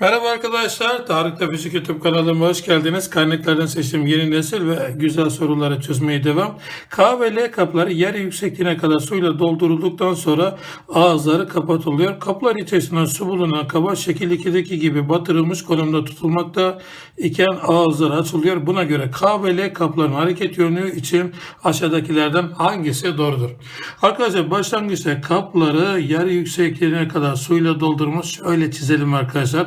Merhaba arkadaşlar, Tarık Fizik YouTube kanalıma hoş geldiniz. Kaynaklardan seçtiğim yeni nesil ve güzel soruları çözmeye devam. K ve L kapları yer yüksekliğine kadar suyla doldurulduktan sonra ağızları kapatılıyor. Kaplar içerisinde su bulunan kaba şekil 2'deki gibi batırılmış konumda tutulmakta iken ağızları açılıyor. Buna göre K ve L kapların hareket yönü için aşağıdakilerden hangisi doğrudur? Arkadaşlar başlangıçta kapları yer yüksekliğine kadar suyla doldurmuş. Öyle çizelim arkadaşlar.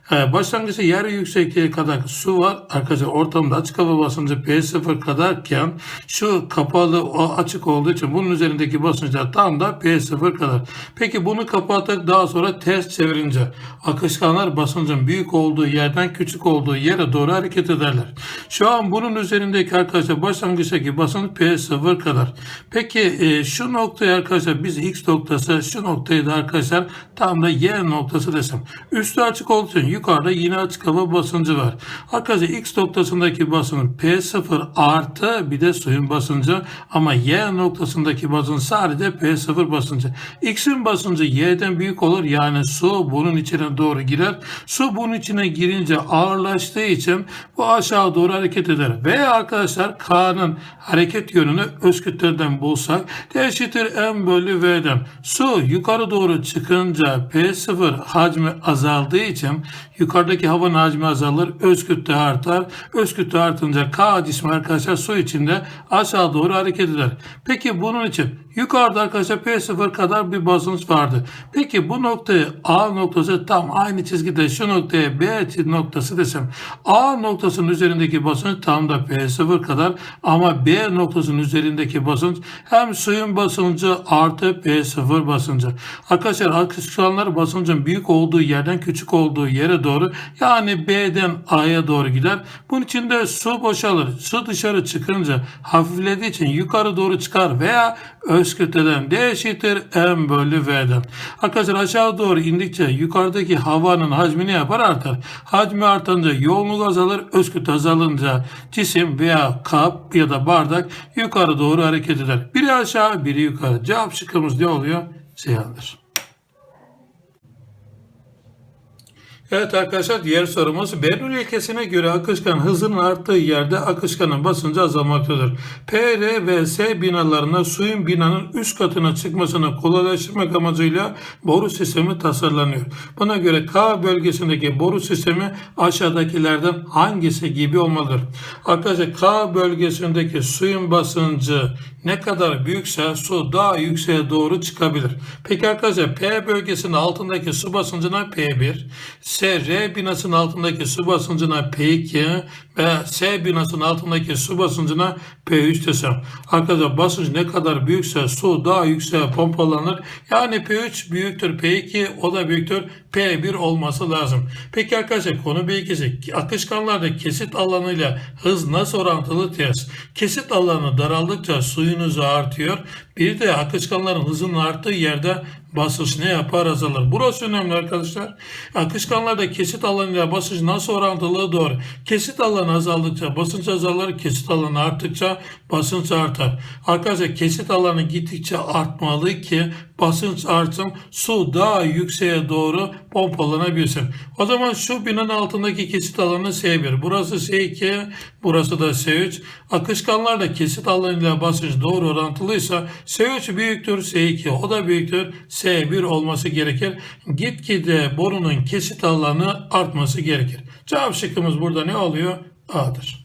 Başlangıçta yer yüksekliği kadar su var. Arkadaşlar ortamda açık hava basıncı P0 kadarken şu kapalı o açık olduğu için bunun üzerindeki basınçlar tam da P0 kadar. Peki bunu kapattık daha sonra ters çevirince akışkanlar basıncın büyük olduğu yerden küçük olduğu yere doğru hareket ederler. Şu an bunun üzerindeki arkadaşlar başlangıçtaki basınç P0 kadar. Peki e, şu noktayı arkadaşlar biz X noktası şu noktayı da arkadaşlar tam da Y noktası desem. Üstü açık olduğu için yukarıda yine açık hava basıncı var. Arkadaşlar X noktasındaki basınç P0 artı bir de suyun basıncı ama Y noktasındaki basınç sadece P0 basıncı. X'in basıncı Y'den büyük olur yani su bunun içine doğru girer. Su bunun içine girince ağırlaştığı için bu aşağı doğru hareket eder. Veya arkadaşlar K'nın hareket yönünü öz bulsak D eşittir M bölü V'den. Su yukarı doğru çıkınca P0 hacmi azaldığı için yukarıdaki havanın hacmi azalır, öz kütle artar. Öz kütle artınca K cismi arkadaşlar su içinde aşağı doğru hareket eder. Peki bunun için yukarıda arkadaşlar P0 kadar bir basınç vardı. Peki bu noktayı A noktası tam aynı çizgide şu noktaya B noktası desem A noktasının üzerindeki basınç tam da P0 kadar ama B noktasının üzerindeki basınç hem suyun basıncı artı P0 basıncı. Arkadaşlar akışkanlar basıncın büyük olduğu yerden küçük olduğu yere doğru yani B'den A'ya doğru gider. Bunun için de su boşalır. Su dışarı çıkınca hafiflediği için yukarı doğru çıkar veya öz kütleden D eşittir M bölü V'den. Arkadaşlar aşağı doğru indikçe yukarıdaki havanın hacmi ne yapar? Artar. Hacmi artınca yoğunluk azalır. Öz kütle azalınca cisim veya kap ya da bardak yukarı doğru hareket eder. Biri aşağı biri yukarı. Cevap şıkkımız ne oluyor? Seyhandır. Evet arkadaşlar diğer sorumuz Bernoulli ilkesine göre akışkan hızının arttığı yerde akışkanın basıncı azalmaktadır. P, R ve S binalarına suyun binanın üst katına çıkmasını kolaylaştırmak amacıyla boru sistemi tasarlanıyor. Buna göre K bölgesindeki boru sistemi aşağıdakilerden hangisi gibi olmalıdır? Arkadaşlar K bölgesindeki suyun basıncı ne kadar büyükse su daha yükseğe doğru çıkabilir. Peki arkadaşlar P bölgesinin altındaki su basıncına P1, S R binasının altındaki su basıncına P2 ve S binasının altındaki su basıncına P3 desem. Arkadaşlar basınç ne kadar büyükse su daha yükseğe pompalanır. Yani P3 büyüktür P2 o da büyüktür P1 olması lazım. Peki arkadaşlar konu bilgisi akışkanlarda kesit alanıyla hız nasıl orantılı ters? Kesit alanı daraldıkça suyun artıyor. Bir de akışkanların hızının arttığı yerde basınç ne yapar azalır. Burası önemli arkadaşlar. Akışkanlarda kesit alanıyla basınç nasıl orantılı doğru. Kesit alanı azaldıkça basınç azalır. Kesit alanı arttıkça basınç artar. Arkadaşlar kesit alanı gittikçe artmalı ki basınç artsın su daha yükseğe doğru pompalanabilsin. O zaman şu binanın altındaki kesit alanı S1. Burası S2. Burası da S3. Akışkanlarda kesit alanıyla basınç doğru orantılıysa S3 büyüktür S2. O da büyüktür S1 olması gerekir. Gitgide borunun kesit alanı artması gerekir. Cevap şıkkımız burada ne oluyor? A'dır.